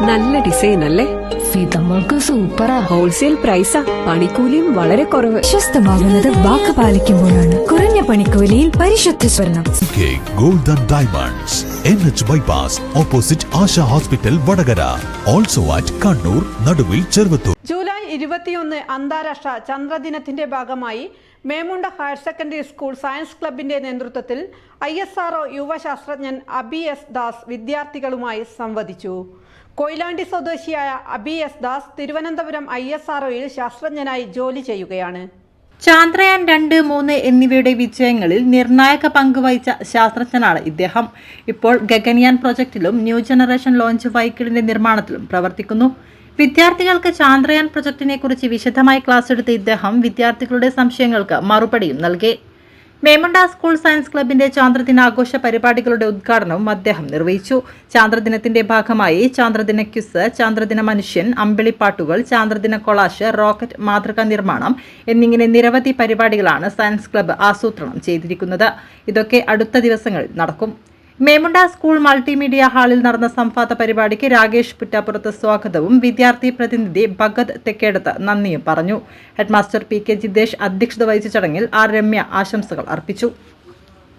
നല്ല ഡിസൈൻ അല്ലേ? ഫിതമ്മൾക്ക് സൂപ്പറാ. ഹോൾസെയിൽ പ്രൈസാ പണിക്കൂലിയും വളരെ കുറവ്. വിശ്വസ്തമാകുന്നത് വാക്ക് പാലിക്കുമ്പോഴാണ്. കുറഞ്ഞ പണിക്കൂലിയിൽ പരിശുദ്ധ സ്വർണം. K golden diamonds N H bypass opposite Asha hospital Vadakara. Also at Kannur Naduvil Cheruvathur. ഇരുപത്തിയൊന്ന് അന്താരാഷ്ട്ര ചന്ദ്രദിനത്തിന്റെ ഭാഗമായി Memunda higher secondary school science ക്ലബിന്റെ നേതൃത്വത്തിൽ ഐ എസ് ആർഒ യുവശാസ്ത്രജ്ഞൻ അബി എസ് ദാസ് വിദ്യാർത്ഥികളുമായി സംവദിച്ചു. കൊയിലാണ്ടി സ്വദേശിയായ Abi S Das Thiruvananthapuram I S ആർഒയിൽ ശാസ്ത്രജ്ഞനായി ജോലി ചെയ്യുകയാണ്. ചാന്ദ്രയാൻ രണ്ട് മൂന്ന് എന്നിവയുടെ വിജയങ്ങളിൽ നിർണായക പങ്ക് വഹിച്ച ശാസ്ത്രജ്ഞനാണ് ഇദ്ദേഹം. ഇപ്പോൾ ഗഗൻയാൻ പ്രൊജക്ടിലും ന്യൂ ജനറേഷൻ ലോഞ്ച് വൈക്കിളിന്റെ നിർമ്മാണത്തിലും പ്രവർത്തിക്കുന്നു. വിദ്യാർത്ഥികൾക്ക് ചാന്ദ്രയാൻ പ്രൊജക്ടിനെ കുറിച്ച് വിശദമായി ക്ലാസ് എടുത്ത ഇദ്ദേഹം വിദ്യാർത്ഥികളുടെ സംശയങ്ങൾക്ക് മറുപടിയും നൽകി. മേമുണ്ട സ്കൂൾ സയൻസ് ക്ലബിന്റെ ചാന്ദ്രദിനാഘോഷ പരിപാടികളുടെ ഉദ്ഘാടനവും അദ്ദേഹം നിർവഹിച്ചു. ചാന്ദ്രദിനത്തിന്റെ ഭാഗമായി ചാന്ദ്രദിന ക്യുസ് ചാന്ദ്രദിന മനുഷ്യൻ അമ്പിളിപ്പാട്ടുകൾ ചാന്ദ്രദിന കൊളാഷ് റോക്കറ്റ് മാതൃകാ നിർമ്മാണം എന്നിങ്ങനെ നിരവധി പരിപാടികളാണ് സയൻസ് ക്ലബ്ബ് ആസൂത്രണം ചെയ്തിരിക്കുന്നത്. ഇതൊക്കെ അടുത്ത ദിവസങ്ങളിൽ നടക്കും. മേമുണ്ട സ്കൂൾ മൾട്ടിമീഡിയ ഹാളിൽ നടന്ന സംവാദ പരിപാടിക്ക് രാകേഷ് പുറ്റാപ്പുറത്ത് സ്വാഗതവും. വിദ്യാർത്ഥി പ്രതിനിധി ഭഗത് തെക്കേടത്ത് നന്ദിയും പറഞ്ഞു. ഹെഡ്മാസ്റ്റർ പി കെ ജിദ്ദേശ് അധ്യക്ഷത വഹിച്ച ചടങ്ങിൽ ആർ രമ്യ ആശംസകൾ അർപ്പിച്ചു.